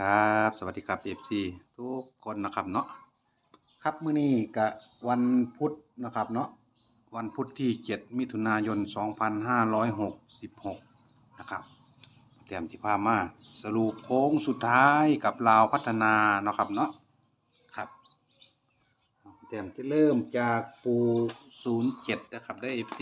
ครับ สวัสดีครับ FC ทุกคนนะครับเนาะครับมื้อนี้ก็วันพุธนะครับเนาะวันพุธที่ 7 มิถุนายน 2566 นะครับเตรียมที่พามาสรุปโค้งสุดท้ายกับลาวพัฒนานะครับเนาะครับเตรียมที่เริ่มจากปู07 นะครับได้ FC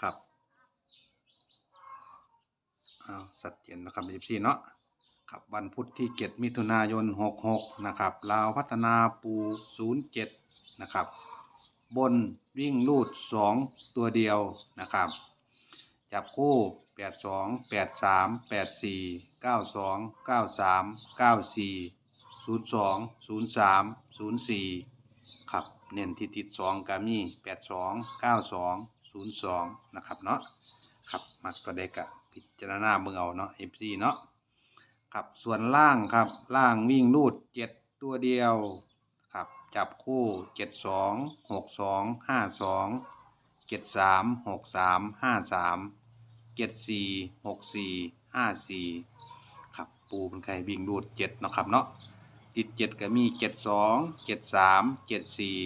ครับอ้าวสัดเจนนะครับ FC เนาะ ครับวันพุธที่ 7 มิถุนายน 66 นะครับลาวพัฒนาปู07 นะครับ บนวิ่งลูด 2 ตัวเดียวนะครับ จับคู่ 82 83 84 92 93 94 02 03 04 ครับ เน้นที่ติด 2ก็มี82 92 02 นะครับเนาะครับมักตัวเด็กอะพิจารณาเบิ่งเอาเนาะ FC เนาะ ครับส่วนล่างครับ ล่างวิ่งรูดเจ็ดตัวเดียวครับ จับคู่เจ็ดสองหกสองห้าสองเจ็ดสามหกสามห้าสามเจ็ดสี่หกสี่ห้าสี่ครับปูเป็นใครวิ่งรูดเจ็ดเนาะครับเนาะติดเจ็ดก็มีเจ็ดสองเจ็ดสามเจ็ดสี่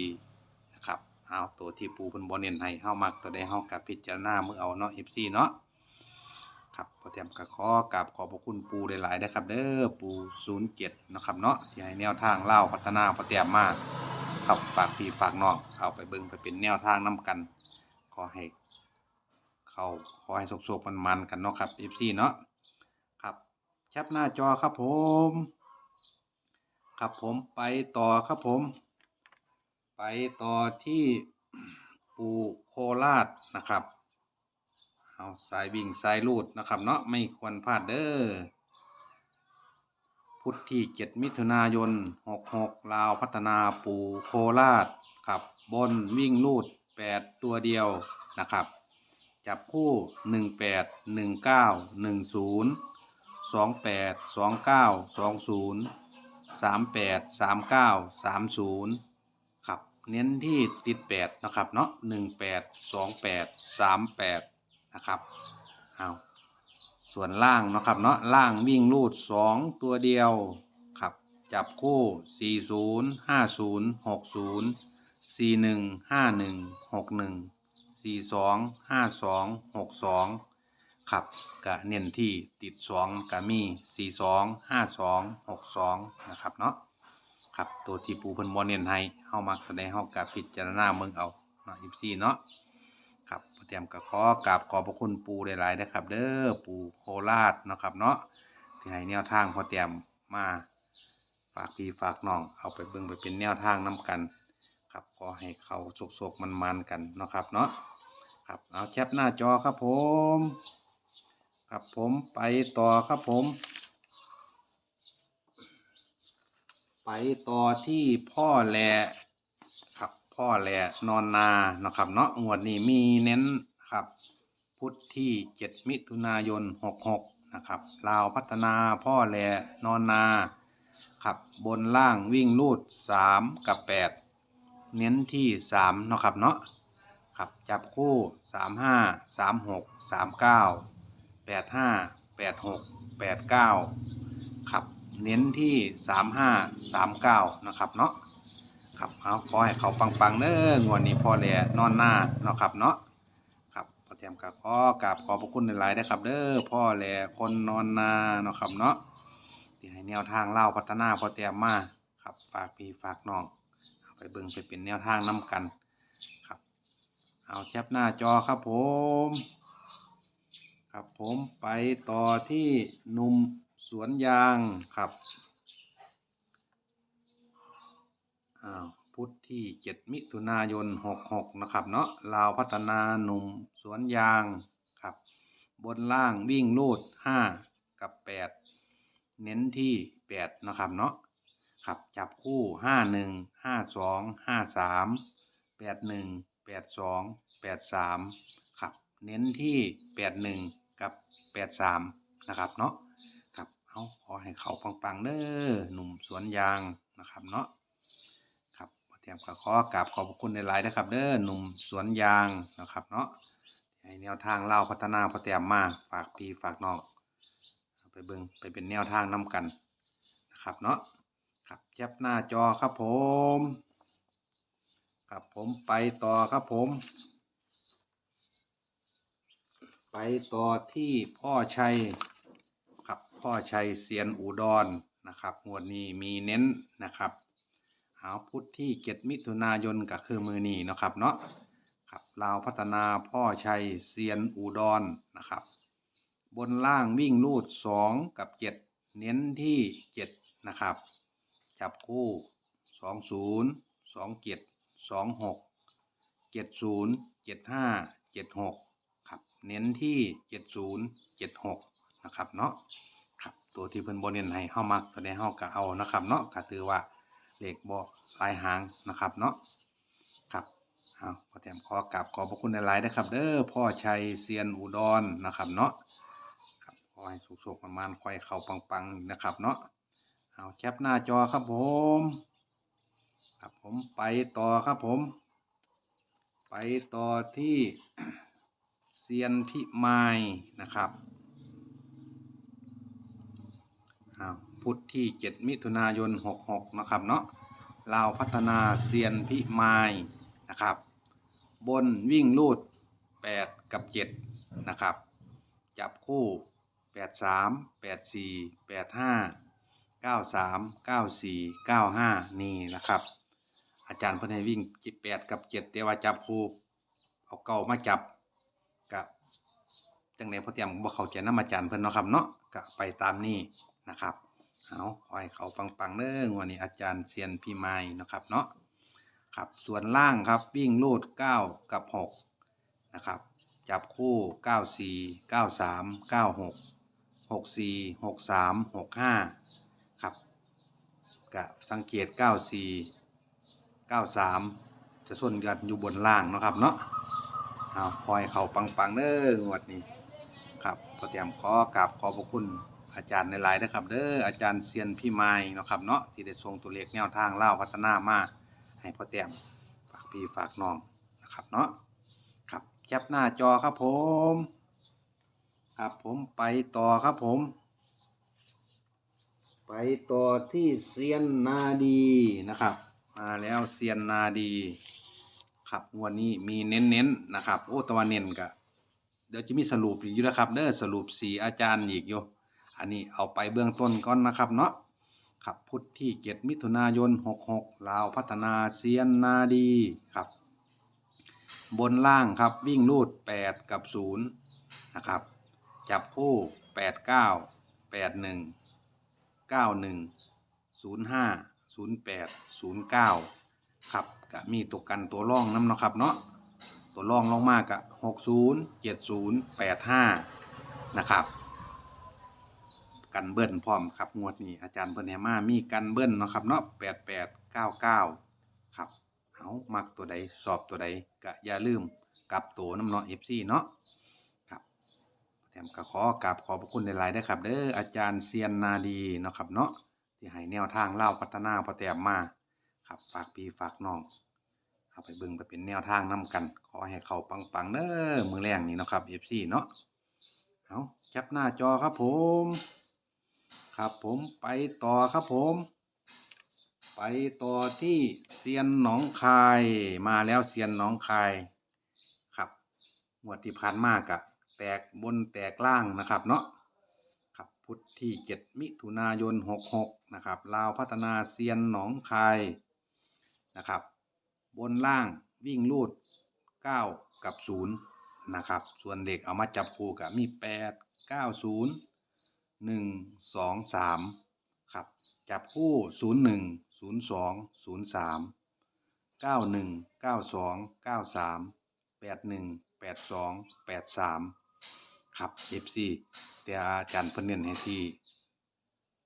นะครับเอาตัวที่ปูเป็นบอลเน้นให้เข้ามักตัวใดเข้ากับพิจารณาเมื่อเอาเนาะเอฟซีเนาะ ครับพอเตรียมกระขอกราบขอบพระคุณปูหลายๆนะครับ เด้อปู07นย์เจ็ดนะครับเนาะที่ให้แนวทางเล่าพัฒนาพอเตรียมมากครับฝากพี่ฝากน้องเอาไปเบิ่งไปเป็นแนวทางนํกัน ขอให้เขาขอให้สุกๆมันๆกันเนาะครับ FC เนาะครับแคปหน้าจอครับผมครับผมไปต่อครับผม ไปต่อที่ปูโคราชนะครับ เอาสายวิ่งสายลูดนะครับ เนาะไม่ควรพลาดเด้อพุทธที่เจ็ดมิถุนายนหกหกลาวพัฒนาปูโคราชครับบนวิ่งลูดแปดตัวเดียวนะครับ จับคู่หนึ่งแปดหนึ่งเก้าหนึ่งศูนย์สองแปดสองเก้าสองศูนย์สามแปดสามเก้าสามศูนย์ครับ เน้นที่ติดแปดนะครับ เนาะหนึ่งแปดสองแปดสามแปด นะครับเอาส่วนล่างนะครับเนาะล่างวิ่งรูด2ตัวเดียวครับจับคู่40 50 60 41 51 61 42 52 62ครับกะเน้นที่ติด2กะมี42 52 62นะครับเนาะครับตัวที่ปูเพิ่นบ่เน้นให้เฮามักแสดงเฮากะพิจารณาเมืองเอาเนาะ14เนาะ ครับพอเตรียมก็ขอกราบขอบพระคุณปูหลายๆนะครับ เด้อปูโคราชเนาะครับเนาะที่ให้แนวทางพอเตรียมมาฝากพี่ฝากน้องเอาไปเบิ่งไปเป็นแนวทางนํกัน ครับขอให้เขาโศกๆมันๆกันเนาะครับเนาะครับเอาแคปหน้าจอครับผม ครับผมไปต่อครับผม ไปต่อที่พ่อแหลครับ พ่อแหลนอนนานะครับเนาะงวดนี้มีเน้นครับพุทธที่ 7 มิถุนายน 66 นะครับลาวพัฒนาพ่อแหลนอนนาครับบนล่างวิ่งลูด 3 กับ 8 เน้นที่3นะครับเนาะครับจับคู่ 35 36 39 85 86 89 ครับ เน้นที่สามห้าสามเก้านะครับเนาะ ครับเอาขอให้เขาปังๆเด้องวดนี้พ่อแหล่นอนหน้าเนาะครับเนาะครับพอเตรียมกับขอกราบขอบพระคุณหลายๆนะครับ เด้อพ่อแหล่คนนอนนาเนาะครับเนาะที่ให้แนวทางเล่าพัฒนาพอเตรียมมาครับฝากพี่ฝากน้องเอาไปเบิ่งไปเป็นแนวทางนํกันครับ เอาแคปหน้าจอครับผมครับผมไปต่อที่หนุ่มสวนยางครับ พุทธที่ 7 มิถุนายน 66 นะครับ เนาะลาวพัฒนาหนุ่มสวนยางครับ บนล่างวิ่งลูด 5 กับ 8 เน้นที่ 8 นะครับ เนาะครับจับคู่ 51 52 53 81 82 83 ครับ เน้นที่ 81 กับ 83 นะครับ เนาะครับเอาขอให้เขาปังๆเด้อหนุ่มสวนยางนะครับ เนาะ เตรียมก็ขอกราบขอบคุณในหลายนะครับ เด้อหนุ่มสวนยางนะครับ เนาะให้แนวทางเล่าพัฒนาพอเตรียมมาฝากพี่ฝากน้องไปเบิ่งไปเป็นแนวทางนํกันนะครับเนาะครับแคปหน้าจอครับผมครับผมไปต่อครับผม ไปต่อที่พ่อชัยครับพ่อชัยเซียนอุดรนะครับงวดนี้มีเน้นนะครับ เอาพุทธที่เจ็ดมิถุนายนก็คือมือนีเนาะครับเนาะครับลาวพัฒนาพ่อชัยเซียนอุดรนนะครับ บนล่างวิ่งลูดสองกับเจ็ดเน้นที่เจ็ดนะครับ จับคู่สองศูนย์สองเจ็ดสองหกเจ็ดศูนย์เจ็ดห้าเจ็ดหกครับ เน้นที่เจ็ดศูนย์เจ็ดหกนะครับเนาะครับตัวที่เพิ่นบนเน้นให้เข้ามักตัวใดเข้าก็เอานะครับเนาะก็ถือว่า เลขบ่หลายหางนะครับเนาะครับเอาพอแถมขอกราบขอบพระคุณในไลน์นะครับเด้อพ่อชัยเซียนอุดรนะครับเนาะครับขอให้สุขๆประมาณค่อยเข้าปังๆนะครับเนาะเอาแคปหน้าจอครับผมครับผมไปต่อครับผม ไปต่อที่เซียนพิมายนะครับอ้าว พุธที่ 7 มิถุนายน 66 นะครับเนาะลาวพัฒนาเซียนพิมายนะครับ บนวิ่งลูด 8 กับ 7 นะครับ จับคู่ 83 84 85เก้าสามเก้าสี่เก้าห้านี่นะครับ อาจารย์เพิ่นให้วิ่งจิแปดกับเดแต่ว่าจับคู่ เอาเก้ามาจับกับจังไดพอเตรียมบ่เขาใจน้ำอาจารย์เพิ่นเนาะครับเนาะก็ไปตามนี้นะครับ เอาขอให้เขาปังๆเด้องวันนี้อาจารย์เซียนพี่ไม้นะครับเนาะครับส่วนล่างครับวิ่งลูดเก้ากับหกนะครับจับคู่เก้าสี่เก้าสามเก้าหกหกสี่หกสามหกห้าครับกะสังเกต 94 93 จะส่วนกันอยู่บนล่างนะครับเนาะเอาคอยเขาปังๆเด้องวดนี้ครับพอเตรียมขอกราบขอบพระคุณ อาจารย์ในหลายนะครับ เด้ออาจารย์เซียนพี่ไม้เนาะครับเนาะที่ได้ส่งตัวเลขแนวทางเล่าพัฒนามาให้พ่อเตรียมฝากพี่ฝากน้องนะครับเนาะครับแคปหน้าจอครับผม ครับผมไปต่อครับผม ไปต่อที่เซียนนาดีนะครับ มาแล้วเซียนนาดีครับวันนี้มีเน้นๆนะครับ โอ้ตะวันเน้นกะเดี๋ยวจะมีสรุปอีกอยู่นะครับ เด้อสรุปสีอาจารย์อีกอยู่ อันนี้เอาไปเบื้องต้นก่อนนะครับเนาะครับพุทธที่เจ็ดมิถุนายนหกหกลาวพัฒนาเซียนนาดีครับ บนล่างครับวิ่งรูดแปดกับศูนย์นะครับ จับคู่แปดเก้าแปดหนึ่งเก้าหนึ่งศูนย์ห้าศูนย์แปดศูนย์เก้าครับก็มีตัวกันตัวร่องน้ำเนาะครับเนาะตัวร่องลงมากกะหกศูนย์เจ็ดศูนย์แปดห้านะครับ กันเบิ้ลพร้อมครับงวดนี้อาจารย์เพิ่นให้มามีกันเบิ้ลเนาะครับเนาะแปดแปดเก้าเก้าครับเอามักตัวใดสอบตัวใดก็อย่าลืมกลับตัวน้ำเนาะเอฟซีเนาะครับแถมก็ขอกราบขอบพระคุณในหลายๆด้ครับเด้ออาจารย์เซียนนาดีเนาะครับเนาะที่ให้แนวทางเล่าพัฒนาพอแต้มมาครับฝากพี่ฝากน้องเอาไปเบิ่งไปเป็นแนวทางนํกัน ขอให้เขาปังๆเด้อมือแรงนี้เนาะครับ FC เนาะเอาจับหน้าจอครับผม ครับผมไปต่อครับผม ไปต่อที่เซียนหนองคายมาแล้วเซียนหนองคายครับงวดที่ผ่านมากะแตกบนแตกล่างนะครับเนาะครับพุทธที่7มิถุนายน66นะครับลาวพัฒนาเซียนหนองคายนะครับ บนล่างวิ่งลูด9กับ0นะครับ ส่วนเด็กเอามาจับคู่กับมี 8 9 0 1 2 3ครับ จับคู่01 02 03เก้าหนึ่งเก้าสองเก้าสามแปดหนึ่งแปดสองแปดสามครับเอฟซีแต่อาจารย์เพิ่นเน้นให้ที่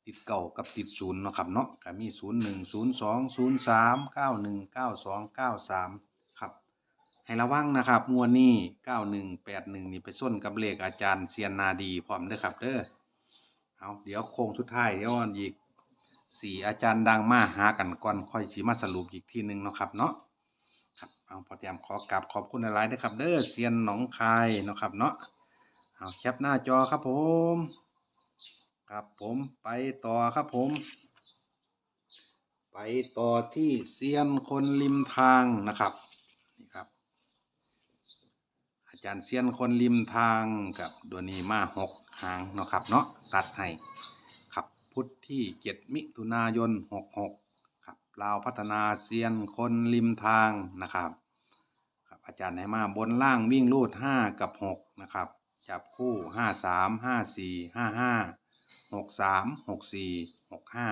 ติดเก่ากับติดศูนย์เนาะครับเนาะก็มีศูนย์หนึ่งศูนย์สองศูนย์สามเก้าหนึ่งเก้าสองเก้าสามครับ ให้ระวังนะครับงวดนี้เก้าหนึ่งแปดหนึ่งนี่ไปส้นกับเลขอาจารย์เซียนนาดีพร้อมเด้อครับเด้อ เอาเดี๋ยวโค้งสุดท้ายเดี๋ยวอีกสี่อาจารย์ดังมาหากันก่อนค่อยสิมาสรุปอีกทีหนึ่งเนาะครับเนาะครับเอาพอเตรียมขอกราบขอบคุณหลายๆนะครับ เด้อเซียนหนองคายเนาะครับเนาะเอาแคปหน้าจอครับผม ครับผมไปต่อครับผม ไปต่อที่เซียนคนริมทางนะครับ จารย์เซียนคนริมทางกับดวนีมาหกหางเนาะครับเนาะตัดให้ครับพุทธที่เจ็ดมิถุนายนหกหกครับลาวพัฒนาเซียนคนริมทางนะครับครับอาจารย์ให้มาบนล่างวิ่งรูดห้ากับหกนะครับจับคู่ห้าสามห้าสี่ห้าห้าหกสามหกสี่หกห้า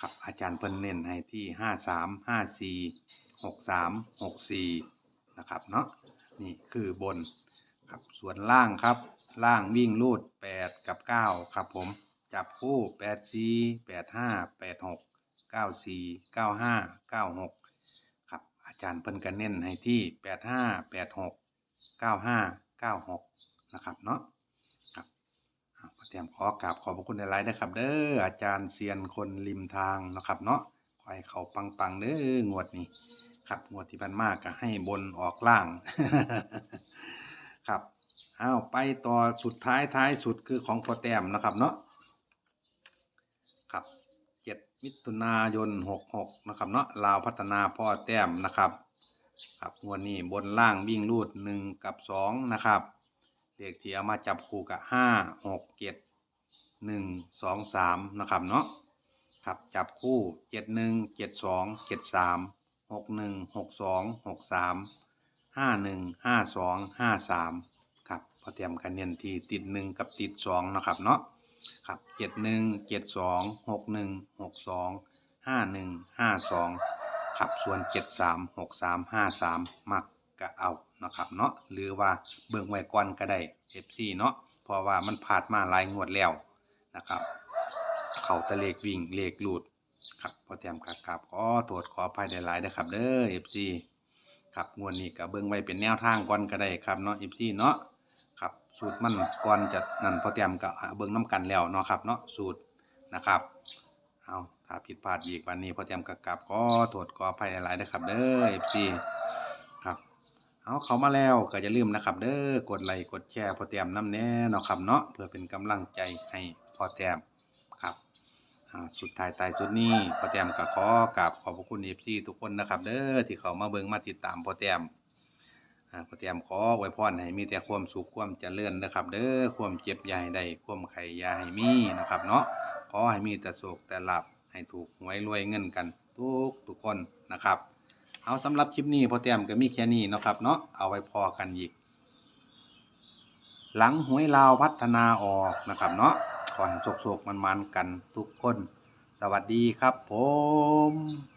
ครับอาจารย์เพิ่นเน้นให้ที่ห้าสามห้าสี่หกสามหกสี่นะครับเนาะ นี่คือบนครับส่วนล่างครับ ล่างวิ่งรูดแปดกับเก้าครับผมจับคู่แปดสี่แปดห้าแปดหกเก้าสี่เก้าห้าเก้าหกครับอาจารย์เพิ่นก็เน้นให้ที่แปดห้าแปดหกเก้าห้าเก้าหกนะครับเนาะครับอ่าเตรียมขอกราบขอบพระคุณในไลน์นะครับ เด้ออาจารย์เซียนคนริมทางนะครับเนาะขอให้เขาปังๆเด้องวดนี้ ครับงวดที่พันมากก็ให้บนออกล่าง ครับเอาไปต่อสุดท้ายท้ายสุดคือของพอแต้มนะครับเนาะครับเจ็ดมิถุนายนหกหกนะครับเนาะลาวพัฒนาพ่อแต้มนะครับ ครับงวดนี้บนล่างวิ่งรูดหนึ่งกับสองนะครับเลขที่เอามาจับคู่กับห้าหกเจ็ดหนึ่งสองสามนะครับเนาะครับจับคู่เจ็ดหนึ่งเจ็ดสองเจ็ดสาม หกหนึ่งหกสองหกสามห้าหนึ่งห้าสองห้าสามครับพอเตรียมคะแนนที่ติดหนึ่งกับติดสองนะครับเนาะครับเจ็ดหนึ่งเจ็ดสองหกหนึ่งหกสองห้าหนึ่งห้าสองครับส่วนเจ็ดสามหกสามห้าสามมักก็เอานะครับเนาะหรือว่าเบิ่งไว้ก่อนก็ได้เอฟซีเนาะเพราะว่ามันผ่านมาหลายงวดแล้วนะครับ เขาตะเลขวิ่งเลขหลุด ครับพอเตรียมครับครับขอโทษขออภัยหลายๆนะครับ เด้อเอฟซีครับงวดนี้ก็เบิ่งไว้เป็นแนวทางก่อนก็ได้ครับเนาะเอฟซีเนาะครับสูตรมันก่อนจะนั่นพอเตรียมก็เบิ่งน้กันแล้วเนาะครับเนาะสูตรนะครับเอาถ้าผิดพลาดอีกวันนี้พอเตรียมกับกับขอโทษขออภัยหลายๆนะครับ เด้อเอฟซีครับเอาเขามาแล้วก็อย่าลืมนะครับ เด้อกดไลค์กดแชร์พอแต้มน้ำแน่เนาะครับเนาะเพื่อเป็นกำลังใจให้พอแต้มครับ อ่าสุดท้ายตายสุดนี้พอแต้มก็ขอกราบขอบพระคุณเอฟซีทุกคนนะครับ เด้อที่เขามาเบิ่งมาติดตามพอแต้มอ่าพอแต้มขอไว้พรให้มีแต่ความสุขความเจริญนะครับ เด้อความเจ็บอยาให้ได้ความไข่ยาให้มีนะครับ เนาะขอให้มีแต่โศกแต่หลับให้ถูกหวยรวยเงินกัน ทุกทุกคนนะครับ เอาสำหรับคลิปนี้พอเตรียมก็มีแค่นี้เนาะครับเนาะเอาไว้พอกันอีก หลังหวยลาวพัฒนาออกนะครับเนาะ ขอให้โศกๆมันๆกันทุกคน สวัสดีครับผม